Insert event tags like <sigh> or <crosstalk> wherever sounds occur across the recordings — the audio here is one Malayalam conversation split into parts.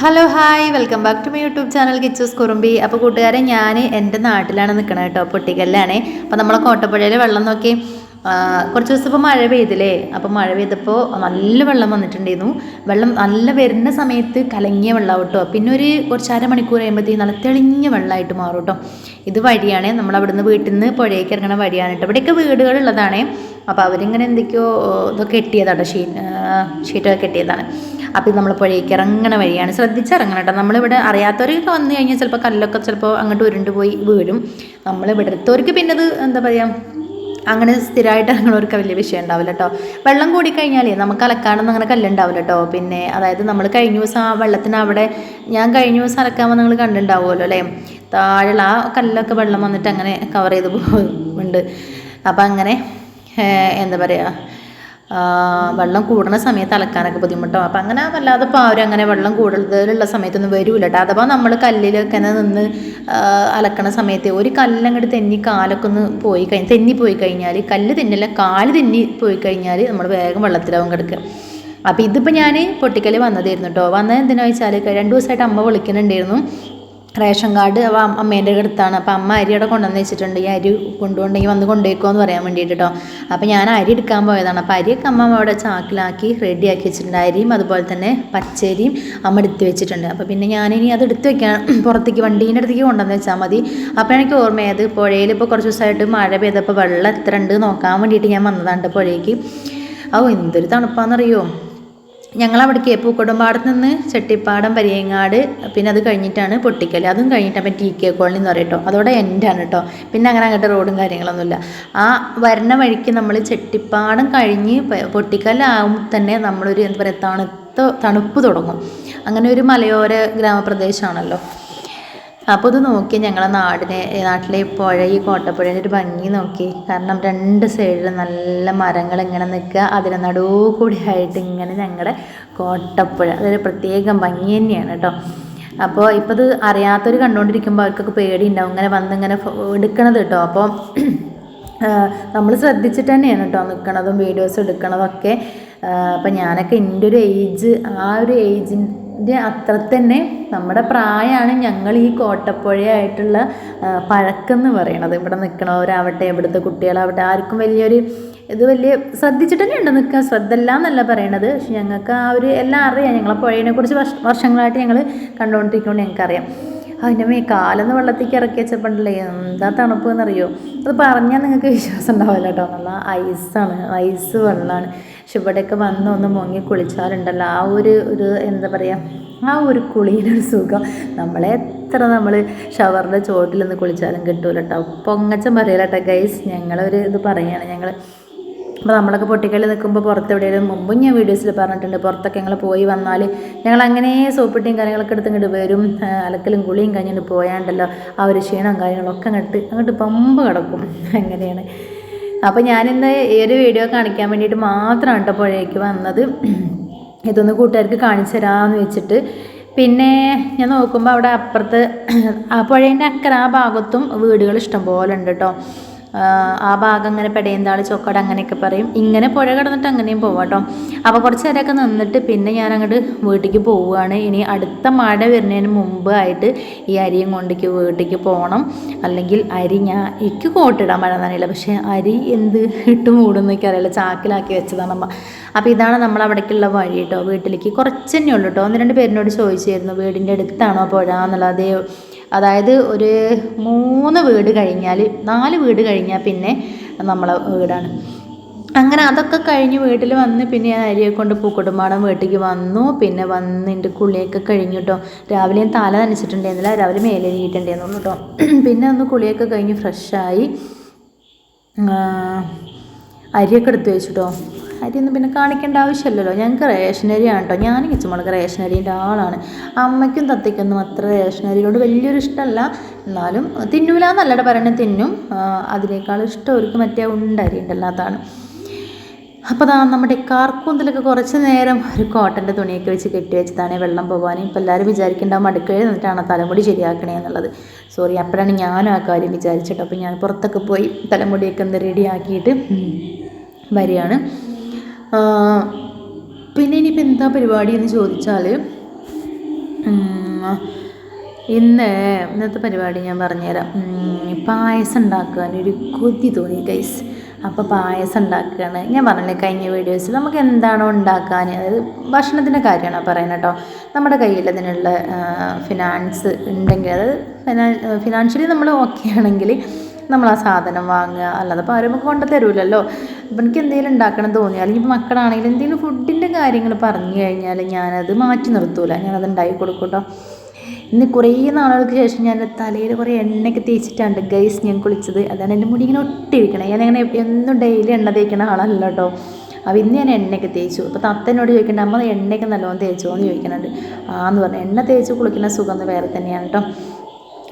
Hello hi welcome back to my YouTube channel Kichus Kurumbi അപ്പോൾ കൂട്ടുകാരെ ഞാൻ എന്റെ നാട്ടിലാണ് നിൽക്കണത് കേട്ടോ. പൊട്ടിക്കല്ലാണ്. അപ്പോൾ നമ്മളെ കോട്ടപ്പുഴയിൽ വെള്ളം നോക്കി. കുറച്ച് ദിവസം ഇപ്പോൾ മഴ പെയ്തില്ലേ? അപ്പോൾ മഴ പെയ്തപ്പോൾ നല്ല വെള്ളം വന്നിട്ടുണ്ടായിരുന്നു. വെള്ളം നല്ല വരുന്ന സമയത്ത് കലങ്ങിയ വെള്ളം കേട്ടോ. പിന്നെ ഒരു കുറച്ച് അരമണിക്കൂർ കഴിയുമ്പോഴത്തേക്ക് നല്ല തെളിഞ്ഞ വെള്ളമായിട്ട് മാറും കേട്ടോ. ഇത് വഴിയാണ്. നമ്മൾ അവിടുന്ന് വീട്ടിൽ നിന്ന് പുഴയ്ക്ക് ഇറങ്ങണ വഴിയാണ് കേട്ടോ. ഇവിടെയൊക്കെ വീടുകളുള്ളതാണേ. അപ്പോൾ അവരിങ്ങനെ എന്തൊക്കെയോ ഇതൊക്കെ കെട്ടിയതാണ് ഷീ ഷീറ്റൊക്കെ കെട്ടിയതാണ്. അപ്പോൾ ഇത് നമ്മൾ പുഴയ്ക്ക് ഇറങ്ങണ വഴിയാണ്. ശ്രദ്ധിച്ചിറങ്ങണം കേട്ടോ. നമ്മളിവിടെ അറിയാത്തവരൊക്കെ വന്നു കഴിഞ്ഞാൽ ചിലപ്പോൾ കല്ലൊക്കെ ചിലപ്പോൾ അങ്ങോട്ട് ഉരുണ്ട് പോയി വീഴും. നമ്മൾ ഇവിടെ അടുത്തവർക്ക് പിന്നെ അത് എന്താ പറയുക അങ്ങനെ സ്ഥിരമായിട്ട് ഇറങ്ങണവർക്ക് വലിയ വിഷയം ഉണ്ടാവില്ല കേട്ടോ. വെള്ളം കൂടിക്കഴിഞ്ഞാലേ നമുക്ക് അലക്കാനൊന്നും അങ്ങനെ കല്ലുണ്ടാവില്ല കേട്ടോ. പിന്നെ അതായത് നമ്മൾ കഴിഞ്ഞ ദിവസം ആ വെള്ളത്തിന് അവിടെ ഞാൻ കഴിഞ്ഞ ദിവസം അലക്കാമെന്ന് നിങ്ങൾ കണ്ടിട്ടുണ്ടാവുമല്ലോ അല്ലേ? താഴെയുള്ള ആ കല്ലൊക്കെ വെള്ളം വന്നിട്ട് അങ്ങനെ കവർ ചെയ്ത് പോകുന്നുണ്ട് അപ്പം അങ്ങനെ എന്താ പറയുക വെള്ളം കൂടുന്ന സമയത്ത് അലക്കാനൊക്കെ ബുദ്ധിമുട്ടാവും. അപ്പം അങ്ങനെ വല്ലാതെ ആരും അങ്ങനെ വെള്ളം കൂടുതലുള്ള സമയത്തൊന്നും വരില്ല കേട്ടോ അഥവാ നമ്മൾ കല്ലിലൊക്കെ നിന്ന് അലക്കണ സമയത്ത് ഒരു കല്ലങ്ങോട്ട് തെന്നി കാലൊക്കെ ഒന്ന് പോയി കഴിഞ്ഞ് തെന്നി പോയി കഴിഞ്ഞാൽ കല്ല് തെന്നില്ല കാൽ തെന്നി പോയി കഴിഞ്ഞാൽ നമ്മൾ വേഗം വെള്ളത്തിലാവും കിടക്കുക അപ്പോൾ ഇതിപ്പോൾ ഞാൻ പൊട്ടിക്കൽ വന്നതായിരുന്നു കേട്ടോ വന്നത് എന്തിനാ വെച്ചാൽ രണ്ട് ദിവസമായിട്ട് അമ്മ വിളിക്കുന്നുണ്ടായിരുന്നു റേഷൻ കാർഡ് അവ അമ്മേന്റെ അടുത്താണ്. അപ്പോൾ അമ്മ അരി അവിടെ കൊണ്ടുവന്ന് വെച്ചിട്ടുണ്ട്. ഈ അരി കൊണ്ടുപോകണമെങ്കിൽ വന്ന് കൊണ്ടുപോയിക്കോ എന്ന് പറയാൻ വേണ്ടിയിട്ട് കേട്ടോ അപ്പോൾ ഞാൻ അരി എടുക്കാൻ പോയതാണ്. അപ്പോൾ അരിയൊക്കെ അമ്മ അവിടെ ചാക്കിലാക്കി റെഡിയാക്കി വെച്ചിട്ടുണ്ട്. അരിയും അതുപോലെ തന്നെ പച്ചരിയും അമ്മ എടുത്ത് വെച്ചിട്ടുണ്ട്. അപ്പോൾ പിന്നെ ഞാനിനി അത് എടുത്ത് വെക്കാൻ <clears throat> പുറത്തേക്ക് വണ്ടീന്റെ അടുത്തേക്ക് കൊണ്ടുവന്ന് വെച്ചാൽ മതി. അപ്പോൾ എനിക്ക് ഓർമ്മയത് പുഴയിൽ ഇപ്പോൾ കുറച്ച് ദിവസമായിട്ട് മഴ പെയ്തപ്പോൾ വെള്ളം എത്ര ഉണ്ട് നോക്കാൻ വേണ്ടിയിട്ട് ഞാൻ വന്നതാണ് പുഴയ്ക്ക്. ഓ എന്തൊരു തണുപ്പാണെന്നറിയോ ഞങ്ങളവിടേക്ക് പൂക്കോടുംപാടത്ത് നിന്ന് ചെട്ടിപ്പാടം പരിയങ്ങാട് പിന്നെ അത് കഴിഞ്ഞിട്ടാണ് പൊട്ടിക്കൽ അതും കഴിഞ്ഞിട്ടാണ് ടി കെ കോളനി എന്ന് പറയട്ടോ അതോടെ എൻഡാണ് കേട്ടോ പിന്നെ അങ്ങനെ അങ്ങോട്ട് റോഡും കാര്യങ്ങളൊന്നുമില്ല. ആ വരണ വഴിക്ക് നമ്മൾ ചെട്ടിപ്പാടം കഴിഞ്ഞ് പൊട്ടിക്കലാകുമ്പോൾ തന്നെ നമ്മളൊരു എന്താ പറയുക തണുത്ത തണുപ്പ് തുടങ്ങും. അങ്ങനെ ഒരു മലയോര ഗ്രാമപ്രദേശമാണല്ലോ അപ്പോൾ ഇത് നോക്കി ഞങ്ങളെ നാടിനെ നാട്ടിലെ പുഴ ഈ കോട്ടപ്പുഴേന്റെ ഒരു ഭംഗി നോക്കി. കാരണം രണ്ട് സൈഡിൽ നല്ല മരങ്ങൾ ഇങ്ങനെ നിൽക്കുക. അതിന് നടുവ് കൂടി ആയിട്ട് ഇങ്ങനെ ഞങ്ങളുടെ കോട്ടപ്പുഴ. അതൊരു പ്രത്യേകം ഭംഗി തന്നെയാണ് കേട്ടോ അപ്പോൾ ഇപ്പോൾ ഇത് അറിയാത്തവർ കണ്ടുകൊണ്ടിരിക്കുമ്പോൾ അവർക്കൊക്കെ പേടിയുണ്ടാവും. ഇങ്ങനെ വന്ന് ഇങ്ങനെ എടുക്കണത് കേട്ടോ അപ്പോൾ നമ്മൾ ശ്രദ്ധിച്ചിട്ട് തന്നെയാണ് കേട്ടോ നിൽക്കണതും വീഡിയോസ് എടുക്കണതൊക്കെ. അപ്പം ഞാനൊക്കെ എന്റെ ഒരു ഏജ് ആ ഒരു ഏജിന്റെ അത്ര തന്നെ നമ്മുടെ പ്രായമാണ് ഞങ്ങൾ ഈ കോട്ടപ്പുഴയായിട്ടുള്ള ആ, പഴക്കം എന്ന് പറയണത്. ഇവിടെ നിൽക്കണവരാവട്ടെ ഇവിടുത്തെ കുട്ടികളാവട്ടെ ആർക്കും വലിയൊരു ഇത് വലിയ ശ്രദ്ധിച്ചിട്ട് തന്നെ ഉണ്ട് നിൽക്കുക. ശ്രദ്ധ അല്ല എന്നല്ല പറയണത്. പക്ഷെ ഞങ്ങൾക്ക് ആ ഒരു എല്ലാം അറിയാം. ഞങ്ങളെ പുഴയെ കുറിച്ച് വർഷ വർഷങ്ങളായിട്ട് ഞങ്ങൾ കണ്ടുകൊണ്ടിരിക്കുകയാണ് ഞങ്ങൾക്കറിയാം. അതിന്റെ മേ കാലെന്ന് വെള്ളത്തേക്ക് ഇറക്കി വെച്ചപ്പോണ്ടല്ലേ എന്താ തണുപ്പ് എന്നറിയോ? അത് പറഞ്ഞാൽ നിങ്ങൾക്ക് വിശ്വാസം ഉണ്ടാവില്ല കേട്ടോ. നല്ല ഐസാണ് ഐസ് വെള്ളമാണ്. പക്ഷെ ഇവിടെയൊക്കെ വന്ന് ഒന്ന് മുങ്ങി കുളിച്ചാലുണ്ടല്ലോ. ആ ഒരു ഒരു എന്താ പറയുക ആ ഒരു കുളിയിലൊരു സുഖം. നമ്മളെ എത്ര നമ്മൾ ഷവറിന്റെ ചോട്ടിൽ നിന്ന് കുളിച്ചാലും കിട്ടൂല കേട്ടോ പൊങ്ങച്ചം പറയില്ല കേട്ടോ ഗൈസ് ഞങ്ങളൊരു ഇത് പറയുകയാണ് ഞങ്ങൾ അപ്പോൾ നമ്മളൊക്കെ പൊട്ടിക്കളി നിൽക്കുമ്പോൾ പുറത്ത് എവിടെയെങ്കിലും മുമ്പും ഞാൻ വീഡിയോസിൽ പറഞ്ഞിട്ടുണ്ട്. പുറത്തൊക്കെ ഞങ്ങൾ പോയി വന്നാൽ ഞങ്ങൾ അങ്ങനെ സോപ്പിട്ടിയും കാര്യങ്ങളൊക്കെ എടുത്ത് ഇങ്ങോട്ട് വരും. അലക്കലും കുളിയും കഴിഞ്ഞിട്ട് പോയാണ്ടല്ലോ. ആ ഒരു ക്ഷീണം കാര്യങ്ങളൊക്കെ അങ്ങോട്ട് അങ്ങോട്ട് പമ്പ് കിടക്കും. അങ്ങനെയാണ്. അപ്പോൾ ഞാനിന്ന് ഈ ഒരു വീഡിയോ കാണിക്കാൻ വേണ്ടിയിട്ട് മാത്രമാണ് കേട്ടോ പുഴയ്ക്ക് വന്നത്. ഇതൊന്ന് കൂട്ടുകാർക്ക് കാണിച്ചു തരാമെന്ന് വെച്ചിട്ട്. പിന്നെ ഞാൻ നോക്കുമ്പോൾ അവിടെ അപ്പുറത്ത് ആ പുഴേന്റെ അക്കര ആ ഭാഗത്തും വീടുകൾ ഇഷ്ടംപോലെ ഉണ്ട് കേട്ടോ ആ, ഭാഗം അങ്ങനെ പെടയന്താൾ ചൊക്കട അങ്ങനെയൊക്കെ പറയും. ഇങ്ങനെ പുഴ കിടന്നിട്ട് അങ്ങനെയും പോവാം കേട്ടോ അപ്പോൾ കുറച്ച് നേരമൊക്കെ നിന്നിട്ട് പിന്നെ ഞാൻ അങ്ങോട്ട് വീട്ടിലേക്ക് പോവുകയാണ്. ഇനി അടുത്ത മഴ വരുന്നതിന് മുമ്പ് ആയിട്ട് ഈ അരിയും കൊണ്ടേക്ക് വീട്ടിലേക്ക് പോകണം അല്ലെങ്കിൽ അരി ഞാൻ എനിക്ക് കോട്ടിടാൻ മഴ നനയില്ല. പക്ഷേ അരി എന്ത് ഇട്ട് മൂടുന്നൊക്കെ എനിക്കറിയില്ല. ചാക്കിലാക്കി വെച്ചതാണ് അമ്മ. അപ്പോൾ ഇതാണ് നമ്മൾ അവിടേക്കുള്ള വഴി കേട്ടോ വീട്ടിലേക്ക് കുറച്ച് തന്നെ ഉള്ളൂ കേട്ടോ ഒന്ന് രണ്ട് പേരിനോട് ചോദിച്ചായിരുന്നു. വീടിന്റെ അടുത്താണോ പുഴ എന്നുള്ളത്. അതായത് ഒരു മൂന്ന് വീട് കഴിഞ്ഞാൽ നാല് വീട് കഴിഞ്ഞാൽ പിന്നെ നമ്മളെ വീടാണ്. അങ്ങനെ അതൊക്കെ കഴിഞ്ഞ് വീട്ടിൽ വന്ന് പിന്നെ ഞാൻ അരിയെ കൊണ്ട് പൂക്കുടുംബാടം വീട്ടിലേക്ക് വന്നു. പിന്നെ വന്ന് എന്റെ കുളിയൊക്കെ കഴിഞ്ഞു കേട്ടോ രാവിലെ തല നനച്ചിട്ടുണ്ടായിരുന്നില്ല രാവിലെ മേലെഴുതിയിട്ടുണ്ടായിരുന്നു കേട്ടോ. പിന്നെ ഒന്ന് കുളിയൊക്കെ കഴിഞ്ഞ് ഫ്രഷായി അരിയൊക്കെ എടുത്ത് വെച്ചിട്ടോ അരിയൊന്നും പിന്നെ കാണിക്കേണ്ട ആവശ്യമില്ലല്ലോ. ഞങ്ങൾക്ക് റേഷൻ അരിയാണ് കേട്ടോ ഞാൻ കിച്ചുമുളക് റേഷൻ ആളാണ്. അമ്മയ്ക്കും തത്തയ്ക്കൊന്നും അത്ര റേഷൻ വലിയൊരു ഇഷ്ടമല്ല. എന്നാലും തിന്നൂല എന്നല്ലട പറയണത് തിന്നും. അതിനേക്കാൾ ഇഷ്ടം അവർക്ക് മറ്റേ ഉണ്ടരി ഉണ്ടല്ലോ അപ്പോൾ അതാ നമ്മുടെ കാർക്കൂന്തലൊക്കെ കുറച്ച് നേരം ഒരു കോട്ടന്റെ തുണിയൊക്കെ വെച്ച് കെട്ടി വെച്ചതാണ്. വെള്ളം പോകാനും ഇപ്പോൾ എല്ലാവരും വിചാരിക്കേണ്ടാവും അടുക്കളയിൽ നിന്നിട്ടാണ് തലമുടി ശരിയാക്കണേ എന്നുള്ളത്. സോറി അപ്പോഴാണ് ഞാനും ആ കാര്യം വിചാരിച്ചിട്ട് അപ്പോൾ ഞാൻ പുറത്തൊക്കെ പോയി തലമുടിയൊക്കെ ഒന്ന് റെഡിയാക്കിയിട്ട് വരികയാണ്. പിന്നെ ഇനിയിപ്പോൾ എന്താ പരിപാടി എന്ന് ചോദിച്ചാൽ ഇന്ന് ഇന്നത്തെ പരിപാടി ഞാൻ പറഞ്ഞുതരാം. പായസം ഉണ്ടാക്കുവാൻ ഒരു കൊതി തോന്നി ഗൈസ് അപ്പോൾ പായസം ഉണ്ടാക്കുകയാണ്. ഞാൻ പറഞ്ഞില്ലേ കഴിഞ്ഞ വീഡിയോസിൽ നമുക്ക് എന്താണോ ഉണ്ടാക്കാൻ അതായത് ഭക്ഷണത്തിന്റെ കാര്യമാണ് പറയുന്നത് കേട്ടോ. നമ്മുടെ കയ്യിൽ അതിനുള്ള ഫിനാൻസ് ഉണ്ടെങ്കിൽ അതായത് ഫിനാ ഫിനാൻഷ്യലി നമ്മൾ ഓക്കെ ആണെങ്കിൽ നമ്മൾ ആ സാധനം വാങ്ങുക. അല്ലാതെ ഇപ്പോൾ ആരും കൊണ്ട് തരൂലല്ലോ. അപ്പം എനിക്ക് എന്തെങ്കിലും ഉണ്ടാക്കണം തോന്നി അല്ലെങ്കിൽ ഇപ്പോൾ എന്തെങ്കിലും ഫുഡിന്റെ കാര്യങ്ങൾ പറഞ്ഞു കഴിഞ്ഞാൽ ഞാനത് മാറ്റി നിർത്തൂല. ഞാനത് ഉണ്ടാക്കി കൊടുക്കും കേട്ടോ ഇന്ന് കുറേ നാളുകൾക്ക് ശേഷം ഞാൻ തലയിൽ കുറേ എണ്ണയൊക്കെ തേച്ചിട്ടാണ് ഗൈസ് ഞാൻ കുളിച്ചത്. അതാണ് എന്റെ മുടി ഇങ്ങനെ ഒട്ടിയിരിക്കണേ ഞാനങ്ങനെ എന്നും ഡെയിലി എണ്ണ തേക്കണ ആളല്ല കേട്ടോ അപ്പോൾ ഇന്ന് ഞാൻ എണ്ണയൊക്കെ തേച്ചു. അപ്പോൾ തത്തനോട് ചോദിക്കേണ്ട അമ്മ എണ്ണയൊക്കെ നല്ലോണം തേച്ചോ? എന്ന് ചോദിക്കുന്നുണ്ട് ആന്ന് പറഞ്ഞു എണ്ണ തേച്ച് കുളിക്കുന്ന സുഖം വേറെ തന്നെയാണ് കേട്ടോ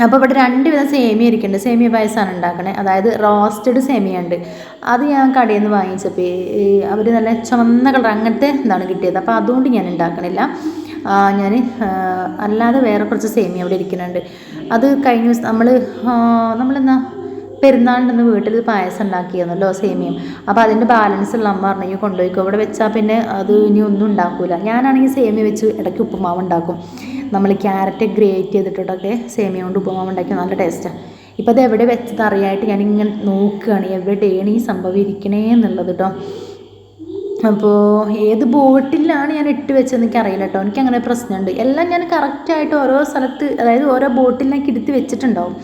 അപ്പോൾ ഇവിടെ രണ്ട് വിധം സേമിയ ഇരിക്കുന്നുണ്ട്. സേമിയ പായസമാണ് ഉണ്ടാക്കണേ. അതായത് റോസ്റ്റഡ് സേമിയ ഉണ്ട് അത് ഞാൻ കടയിൽ നിന്ന് വാങ്ങിച്ചപ്പോൾ അവർ നല്ല ചുവന്ന കളർ അങ്ങനത്തെ എന്താണ് കിട്ടിയത്. അപ്പോൾ അതുകൊണ്ട് ഞാൻ ഉണ്ടാക്കണില്ല. ഞാൻ അല്ലാതെ വേറെ കുറച്ച് സേമിയ അവിടെ ഇരിക്കുന്നുണ്ട്. അത് കഴിഞ്ഞ ദിവസം നമ്മൾ നമ്മളെന്നാ പെരുന്നാളിന്റെ വീട്ടിൽ പായസം ഉണ്ടാക്കിയെന്നല്ലോ സേമിയം. അപ്പോൾ അതിന്റെ ബാലൻസ് ഉള്ള അമ്മ പറഞ്ഞു കൊണ്ടുപോയിക്കോ. ഇവിടെ വെച്ചാൽ പിന്നെ അത് ഇനി ഒന്നും ഉണ്ടാക്കില്ല ഞാനാണെങ്കിൽ സേമിയ വെച്ച് ഇടയ്ക്ക് ഉപ്പുമാവ് ഉണ്ടാക്കും. നമ്മൾ ക്യാരറ്റ് ഗ്രേറ്റ് ചെയ്തിട്ടിട്ടൊക്കെ സേമിയ കൊണ്ട് ഉപ്പുമാവ് ഉണ്ടാക്കി നല്ല ടേസ്റ്റാണ് ഇപ്പോൾ അത് എവിടെ വെച്ചത് അറിയായിട്ട് ഞാനിങ്ങനെ നോക്കുകയാണ്. എവിടെയാണ് ഈ സംഭവം ഇരിക്കണേ എന്നുള്ളത് കേട്ടോ അപ്പോൾ ഏത് ബോട്ടിലാണ് ഞാൻ ഇട്ട് വെച്ചതെന്ന് എനിക്ക് അറിയില്ല കേട്ടോ എനിക്ക് അങ്ങനെ പ്രശ്നമുണ്ട്. എല്ലാം ഞാൻ കറക്റ്റായിട്ട് ഓരോ സ്ഥലത്ത് അതായത് ഓരോ ബോട്ടിലേക്ക് എടുത്ത് വെച്ചിട്ടുണ്ടാവും.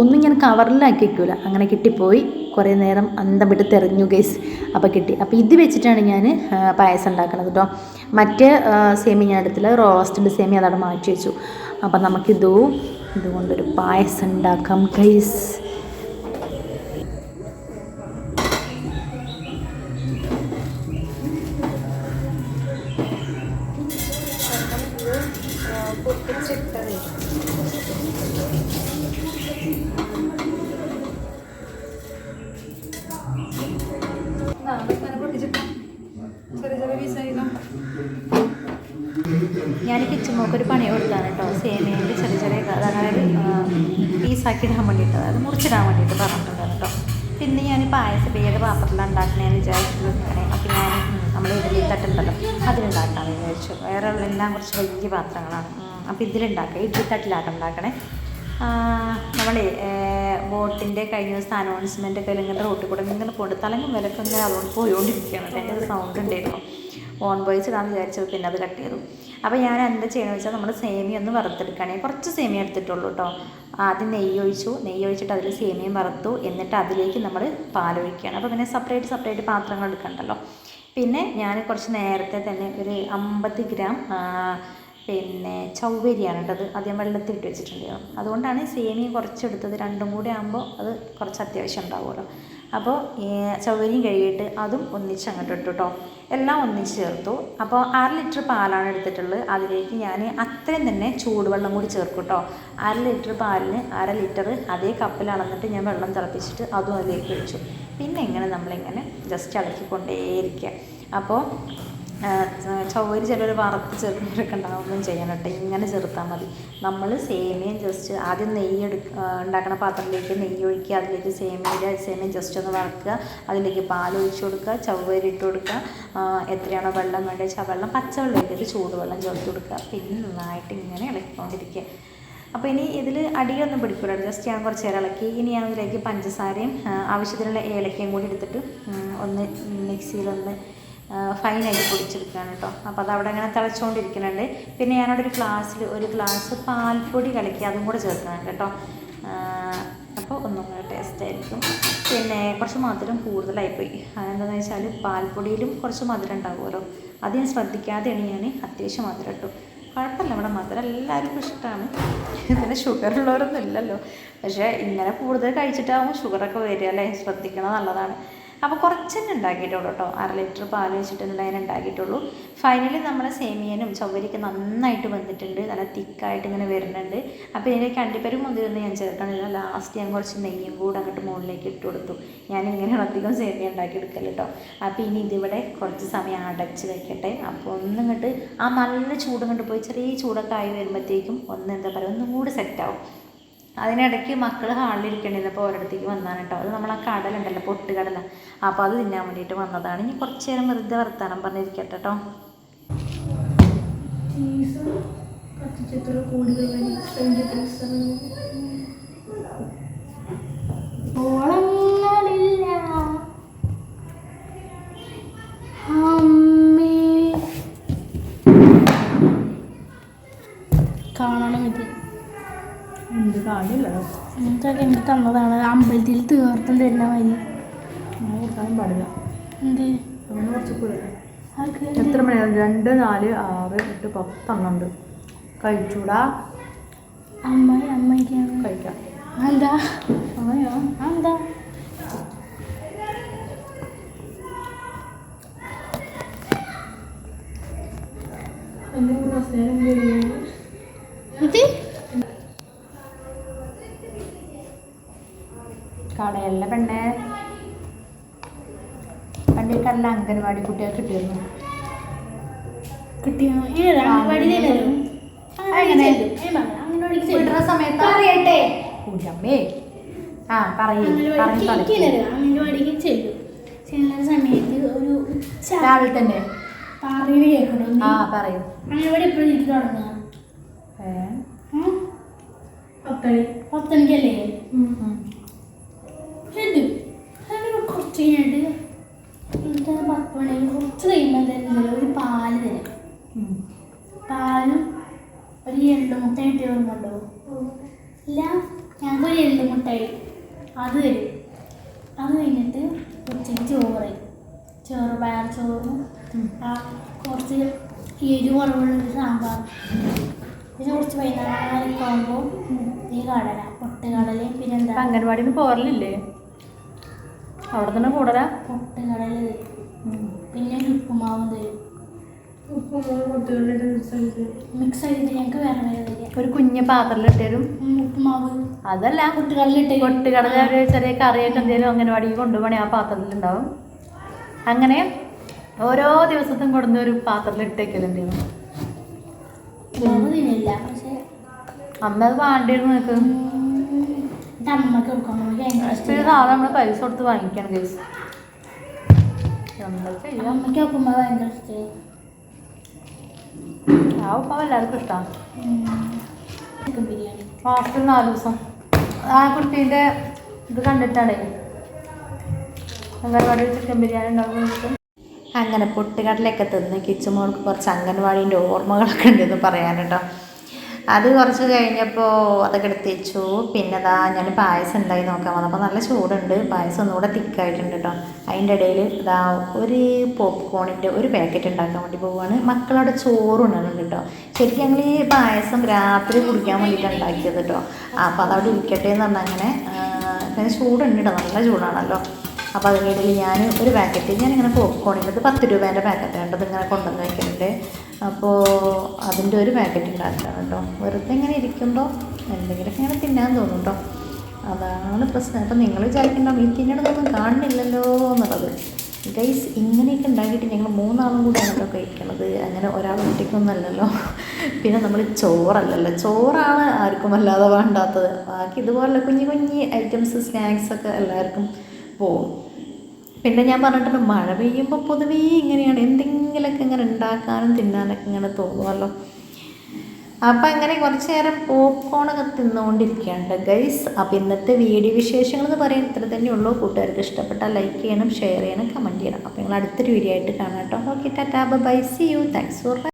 ഒന്നും ഞാൻ കവറിലാക്കി വെക്കൂല. അങ്ങനെ കിട്ടിപ്പോയി. കുറേ നേരം അന്തം വിട്ട് തെരഞ്ഞു ഗൈസ് അപ്പോൾ കിട്ടി. അപ്പോൾ ഇത് വെച്ചിട്ടാണ് ഞാൻ പായസം ഉണ്ടാക്കുന്നത് കേട്ടോ മറ്റേ സേമി ഞാൻ എടുത്തില്ല. റോസ്റ്റഡ് സേമി അതവിടെ മാറ്റി വെച്ചു അപ്പം നമുക്കിതും ഇതുകൊണ്ടൊരു പായസം ഉണ്ടാക്കാം ഗൈസ് ഒരു പണി കൊടുത്താണ് കേട്ടോ. സേമിയന്റെ ചെറിയ ചെറിയ അതായത് പീസാക്കി ഇടാൻ വേണ്ടിയിട്ട് അതായത് മുറിച്ചിടാൻ വേണ്ടിയിട്ട് പറഞ്ഞിട്ടുണ്ടായിരുന്നു കേട്ടോ. പിന്നെ ഞാൻ പായസം ഏത് പാത്രത്തിലാണ് ഉണ്ടാക്കണേന്ന് വിചാരിച്ചിട്ട് അപ്പം ഞാൻ നമ്മൾ ഇഡലി തട്ടുണ്ടല്ലോ അതിലുണ്ടാക്കാമെന്ന് വിചാരിച്ചു. വേറെ എല്ലാം കുറച്ച് വലിയ പാത്രങ്ങളാണ്. അപ്പോൾ ഇതിലുണ്ടാക്കുക ഇഡ്ഡലി തട്ടിലാട്ടം ഉണ്ടാക്കണേ. നമ്മൾ ബോട്ടിന്റെ കഴിഞ്ഞ ദിവസം അനൗൺസ്മെന്റ് ഒക്കെ ഇങ്ങനെ റോട്ടിൽ കൂടെ ഇങ്ങനെ പോയിട്ട് തലങ്ങും വിലക്കും ഇങ്ങനെ അതുകൊണ്ട് പോയോണ്ടിരിക്കുകയാണ്. അതിന്റെ ഒരു സൗണ്ട് ഉണ്ടായിരുന്നു. ഓൺ വോയിസ് ഇടാന്ന് വിചാരിച്ചത് പിന്നെ അത് കട്ട് ചെയ്തു. അപ്പോൾ ഞാൻ എന്താ ചെയ്യണമെന്ന് വെച്ചാൽ നമ്മൾ സേമിയ ഒന്ന് വറുത്തെടുക്കുകയാണെങ്കിൽ കുറച്ച് സേമിയ എടുത്തിട്ടുള്ളൂ കേട്ടോ ആദ്യം നെയ്യ് ഒഴിച്ചു നെയ്യ് ഒഴിച്ചിട്ട് അതിൽ സേമിയം വറുത്തു. എന്നിട്ട് അതിലേക്ക് നമ്മൾ പാലൊഴിക്കുകയാണ്. അപ്പോൾ പിന്നെ സെപ്പറേറ്റ് സെപ്പറേറ്റ് പാത്രങ്ങൾ എടുക്കണ്ടല്ലോ. പിന്നെ ഞാൻ കുറച്ച് നേരത്തെ തന്നെ ഒരു അമ്പത് ഗ്രാം പിന്നെ ചൗവരിയാണ് കേട്ടത് ആദ്യം വെള്ളത്തിൽ ഇട്ട് വെച്ചിട്ടുണ്ടായിരുന്നു അതുകൊണ്ടാണ് സേമിയ കുറച്ചെടുത്തത് രണ്ടും കൂടി ആകുമ്പോൾ അത് കുറച്ച് അത്യാവശ്യം ഉണ്ടാവുമല്ലോ. അപ്പോൾ ചവരിയും കഴുകിയിട്ട് അതും ഒന്നിച്ച് അങ്ങോട്ട് ഇട്ടു കേട്ടോ എല്ലാം ഒന്നിച്ച് ചേർത്തു. അപ്പോൾ അര ലിറ്റർ പാലാണ് എടുത്തിട്ടുള്ളത്. അതിലേക്ക് ഞാൻ അത്രയും തന്നെ ചൂടുവെള്ളം കൂടി ചേർക്കും കേട്ടോ അര ലിറ്റർ പാലിന് അര ലിറ്റർ അതേ കപ്പിൽ അളന്നിട്ട് ഞാൻ വെള്ളം തിളപ്പിച്ചിട്ട് അതും അതിലേക്ക് ഒഴിച്ചു. പിന്നെ ഇങ്ങനെ നമ്മളിങ്ങനെ ജസ്റ്റ് ഇളക്കിക്കൊണ്ടേയിരിക്കുക അപ്പോൾ ചവ്വരി ചിലർ വറുത്ത് ചേർക്കുന്നവരൊക്കെ ഉണ്ടാവും ചെയ്യണം കേട്ടോ ഇങ്ങനെ ചെറുത്താൽ മതി. നമ്മൾ സേമിയം ജസ്റ്റ് ആദ്യം നെയ്യ് എടുക്ക ഉണ്ടാക്കുന്ന പാത്രത്തിലേക്ക് നെയ്യ് ഒഴിക്കുക അതിലേക്ക് സേമിയയുടെ സേമിയം ജസ്റ്റ് ഒന്ന് വറുക്കുക അതിലേക്ക് പാൽ ഒഴിച്ച് കൊടുക്കുക ചവ്വരി ഇട്ട് കൊടുക്കുക എത്രയാണോ വെള്ളം വേണ്ടത് വെച്ചാൽ വെള്ളം പച്ചവെള്ളം ഇട്ടിട്ട് ചൂടുവെള്ളം ചേർത്ത് കൊടുക്കുക. പിന്നെ നന്നായിട്ട് ഇങ്ങനെ ഇളക്കിക്കൊണ്ടിരിക്കുക. അപ്പോൾ ഇനി ഇതിൽ അടിയൊന്നും പിടിക്കില്ല ജസ്റ്റ് ഞാൻ കുറച്ച് നേരം ഇളക്കി. ഇനി ഞാൻ ഇതിലേക്ക് പഞ്ചസാരയും ആവശ്യത്തിനുള്ള ഏലക്കയും കൂടി എടുത്തിട്ട് ഒന്ന് മിക്സിയിലൊന്ന് ഫൈനായിട്ട് പൊടിച്ചെടുക്കുകയാണ് കേട്ടോ. അപ്പോൾ അത് അവിടെ ഇങ്ങനെ തിളച്ചുകൊണ്ടിരിക്കുന്നുണ്ട്. പിന്നെ ഞാനവിടെ ഒരു ഗ്ലാസ്സിൽ ഒരു ഗ്ലാസ് പാൽപ്പൊടി കലക്കി അതും കൂടെ ചേർക്കണം കേട്ടോ. അപ്പോൾ ഒന്നും കൂടെ ടേസ്റ്റ് ആയിരിക്കും. പിന്നെ കുറച്ച് മധുരം കൂടുതലായിപ്പോയി. അതെന്താണെന്ന് വെച്ചാൽ പാൽപ്പൊടിയിലും കുറച്ച് മധുരം ഉണ്ടാവുമല്ലോ. അത് ഞാൻ ശ്രദ്ധിക്കാതെയാണ് ഞാൻ അത്യാവശ്യം മധുരം ഇട്ടു. കുഴപ്പമില്ല നമ്മുടെ മധുരം എല്ലാവർക്കും ഇഷ്ടമാണ്. പിന്നെ ഷുഗർ ഉള്ളവരൊന്നും ഇല്ലല്ലോ. പക്ഷേ ഇങ്ങനെ കൂടുതൽ കഴിച്ചിട്ടാവും ഷുഗറൊക്കെ വരിക അല്ലേ? ശ്രദ്ധിക്കണം നല്ലതാണ്. അപ്പോൾ കുറച്ച് തന്നെ ഉണ്ടാക്കിയിട്ടുള്ളൂ കേട്ടോ അര ലിറ്റർ പാൽ വെച്ചിട്ട് ഞാൻ ഉണ്ടാക്കിയിട്ടുള്ളൂ. ഫൈനലി നമ്മളെ സേമിയനും ചൊവ്വരിക്ക് നന്നായിട്ട് വന്നിട്ടുണ്ട്. നല്ല തിക്കായിട്ട് ഇങ്ങനെ വരുന്നുണ്ട്. അപ്പോൾ ഇതിലേക്ക് അണ്ടിപ്പരും മുന്തിരൊന്നും ഞാൻ ചേർക്കണില്ല ലാസ്റ്റ് ഞാൻ കുറച്ച് നെയ്യും കൂടെ അങ്ങോട്ട് മുകളിലേക്ക് ഇട്ട് കൊടുത്തു. ഞാൻ ഇങ്ങനെയാണ് അധികം സേമിയ ഉണ്ടാക്കി എടുക്കൽ കേട്ടോ അപ്പോൾ ഇനി ഇതിവിടെ കുറച്ച് സമയം അടച്ച് വെക്കട്ടെ. അപ്പോൾ ഒന്നിങ്ങോട്ട് ആ നല്ല ചൂട് പോയി ചെറിയ ചൂടൊക്കെ ആയി വരുമ്പോഴത്തേക്കും ഒന്ന് എന്താ പറയുക ഒന്നും കൂടി സെറ്റാവും അതിനിടയ്ക്ക് മക്കൾ ഹാളിലിരിക്കണ്ടിരുന്നപ്പോൾ ഓരോടത്തേക്ക് വന്നാണ് കേട്ടോ അത് നമ്മൾ ആ കടലുണ്ടല്ലോ പൊട്ടുകടല. അപ്പോൾ അത് തിന്നാൻ വേണ്ടിയിട്ട് വന്നതാണ്. ഇനി കുറച്ച് നേരം വെറുതെ വർത്താനം പറഞ്ഞിരിക്കട്ടെ കേട്ടോ ചീസ് ഇതൊക്കെ എനിക്ക് തന്നതാണ്? അമ്പലത്തിൽ തീർത്ഥം തരുന്ന മതി കൊടുക്കാനും പാടില്ല. എന്ത്? കുറച്ച് എത്ര മണിയാണ് രണ്ട് നാല് ആറ് എട്ട് പത്തെണ്ണുണ്ട് കഴിച്ചൂടാ. അമ്മ അമ്മയ്ക്കാണ്. കഴിക്കാം. എന്താ അമ്മയോ എന്താ ഇത് കടയല്ല പെണ്ണേ. പണ്ട് കല്ല അംഗൻവാടി കുട്ടികൾ കിട്ടിയിരുന്നു. കിട്ടിയോ? സമയത്ത് ആ പറയേ. പറഞ്ഞു അംഗൻവാടിക്ക് കളി അംഗൻവാടിക്ക് ചെല്ലും. ചെല്ലുന്ന സമയത്ത് ഒരു രാവിലെ തന്നെ. പാറയിൽ കേൾക്കണം ആ പറയൂ. അംഗൻവാടി എപ്പോഴും എനിക്ക് തുടങ്ങുക. ഏ? പത്തണി പത്തണിക്കല്ലേ ഉം. ചെല്ലും അതിന് കുറച്ച് കഴിഞ്ഞിട്ട് എന്നിട്ട് പത്ത് മണി കുറച്ച് കഴിയുമ്പോൾ എന്തായാലും ഒരു പാൽ തരാം. പാലും ഒരു എള്ളു മുട്ടായി ഇട്ട് വരുന്നുണ്ടോ ഇല്ല ഞങ്ങൾക്ക് ഒരു എള്ളുമുട്ടായി അത് തരും. അത് കഴിഞ്ഞിട്ട് ഉച്ചയ്ക്ക് ചോറ് ചോറ് പയർ ചോറും കുറച്ച് കുറവുള്ള സാമ്പാർ. പിന്നെ കുറച്ച് വൈകുന്നേരം ആകുമ്പോൾ ഈ കടല പൊട്ടുകടലയും പിന്നെ പിന്നെന്താ അംഗൻവാടിയിൽ നിന്ന് പോരലില്ലേ? അവിടെ തന്നെ കൂടരാ പിന്നെ ഉപ്പുമാവും തരും. മിക്സ് ചെയ്തിട്ട് ഞങ്ങൾക്ക് വേറെ വേറെ ഒരു കുഞ്ഞ ഉപ്പുമാവ്. അതല്ല. പൊട്ടുകടലിട്ട് കൊട്ടുകടല ഒരു ചെറിയ കറിയൊക്കെ എന്തെങ്കിലും വടി കൊണ്ടുപോകണേ ആ പാത്രത്തിലുണ്ടാവും അങ്ങനെ ഓരോ ദിവസത്തും കൊടുന്ന ഒരു പക്ഷേ അമ്മ അത് വേണ്ടിയിരുന്നു നിനക്ക്. അമ്മയ്ക്ക് കൊടുക്കാൻ ഭയങ്കര ഇഷ്ടം നമ്മൾ പൈസ കൊടുത്ത് വാങ്ങിക്കണം കേസ് എന്താ ചെയ്യാം? അമ്മയ്ക്ക് ഉപ്പുമാവ് ഭയങ്കര ഇഷ്ടമായി ആ ഉപ്പാവ് എല്ലാവർക്കും ഇഷ്ടമാണ് ചിക്കൻ ബിരിയാണി. മാസത്തിൽ നാല് ദിവസം. ആ കുട്ടീന്റെ ഇത് കണ്ടിട്ടാണേ. അംഗൻവാടി ചിക്കൻ ബിരിയാണി ഉണ്ടാകുന്നത് അങ്ങനെ പൊട്ടുകടലൊക്കെ തിന്ന് കിച്ചുമോൾക്ക് കുറച്ച് അംഗൻവാടീന്റെ ഓർമ്മകളൊക്കെ ഉണ്ടെന്ന് പറയാനുണ്ടോ? അത് കുറച്ച് കഴിഞ്ഞപ്പോൾ അതൊക്കെ എടുത്ത് വെച്ചു പിന്നെ അതാ ഞാൻ പായസം ഉണ്ടായി നോക്കാൻ വന്നപ്പോൾ നല്ല ചൂടുണ്ട്. പായസം ഒന്നുകൂടെ തിക്കായിട്ടുണ്ട് കേട്ടോ അതിന്റെ ഇടയിൽ ഇതാ ഒരു പോപ്കോണിന്റെ ഒരു പാക്കറ്റ് ഉണ്ടാക്കാൻ വേണ്ടി പോവുകയാണ് മക്കളവിടെ ഉണ്ടാകുന്നുണ്ട് കേട്ടോ ശരിക്കും ഞങ്ങൾ ഈ പായസം രാത്രി കുടിക്കാൻ വേണ്ടിയിട്ടാണ് ഉണ്ടാക്കിയത് കേട്ടോ അപ്പോൾ അതവിടെ ഇരിക്കട്ടെ എന്ന് പറഞ്ഞാൽ അങ്ങനെ പിന്നെ ചൂടുണ്ട് കേട്ടോ നല്ല ചൂടാണല്ലോ. അപ്പോൾ അതിന്റെ ഇടയിൽ ഞാൻ ഒരു പാക്കറ്റ് ഞാനിങ്ങനെ പോപ്കോണിന്റെ പത്ത് രൂപേന്റെ പാക്കറ്റ് ഉണ്ട് ഇതിങ്ങനെ കൊണ്ടുവന്ന് വയ്ക്കുന്നുണ്ട് അപ്പോൾ അതിന്റെ ഒരു പാക്കറ്റ് ഉണ്ടാക്കണം കേട്ടോ. വെറുതെ ഇങ്ങനെ ഇരിക്കുമ്പോൾ എന്തെങ്കിലുമൊക്കെ ഇങ്ങനെ തിന്നാൻ തോന്നും കേട്ടോ. അതാണ് പ്രശ്നം. അപ്പം നിങ്ങൾ വിചാരിക്കണ്ടാവും ഈ തിന്നണതൊന്നും കാണുന്നില്ലല്ലോ എന്നുള്ളത്. ഗൈസ് ഇങ്ങനെയൊക്കെ ഉണ്ടാക്കിയിട്ട് ഞങ്ങൾ മൂന്നാളും കൂടിയാണ് കേട്ടോ കഴിക്കണത്. അങ്ങനെ ഒരാൾ ഒറ്റയ്ക്കൊന്നുമല്ലല്ലോ പിന്നെ നമ്മൾ ചോറല്ലല്ലോ. ചോറാണ് ആർക്കും അല്ലാതെ വേണ്ടാത്തത്. ബാക്കി ഇതുപോലുള്ള കുഞ്ഞു കുഞ്ഞു ഐറ്റംസ് സ്നാക്സൊക്കെ എല്ലാവർക്കും പോവും പിന്നെ ഞാൻ പറഞ്ഞിട്ടുണ്ട് മഴ പെയ്യുമ്പോൾ പൊതുവേ ഇങ്ങനെയാണ്. എന്തെങ്കിലുമൊക്കെ ഇങ്ങനെ ഉണ്ടാക്കാനും തിന്നാനൊക്കെ ഇങ്ങനെ തോന്നുമല്ലോ അപ്പം അങ്ങനെ കുറച്ച് നേരം പോപ്കോണൊക്കെ തിന്നുകൊണ്ടിരിക്കുകയാണ് ഗൈസ് അപ്പം ഇന്നത്തെ വീഡിയോ വിശേഷങ്ങൾ എന്ന് പറയുന്നത് ഇത്ര തന്നെ ഉള്ളൂ. കൂട്ടുകാർക്ക് ഇഷ്ടപ്പെട്ടാൽ ലൈക്ക് ചെയ്യണം ഷെയർ ചെയ്യണം കമന്റ് ചെയ്യണം. അപ്പോൾ നിങ്ങൾ അടുത്തൊരു വീഡിയോ ആയിട്ട് കാണാം കേട്ടോ. Okay tata bye see you thanks for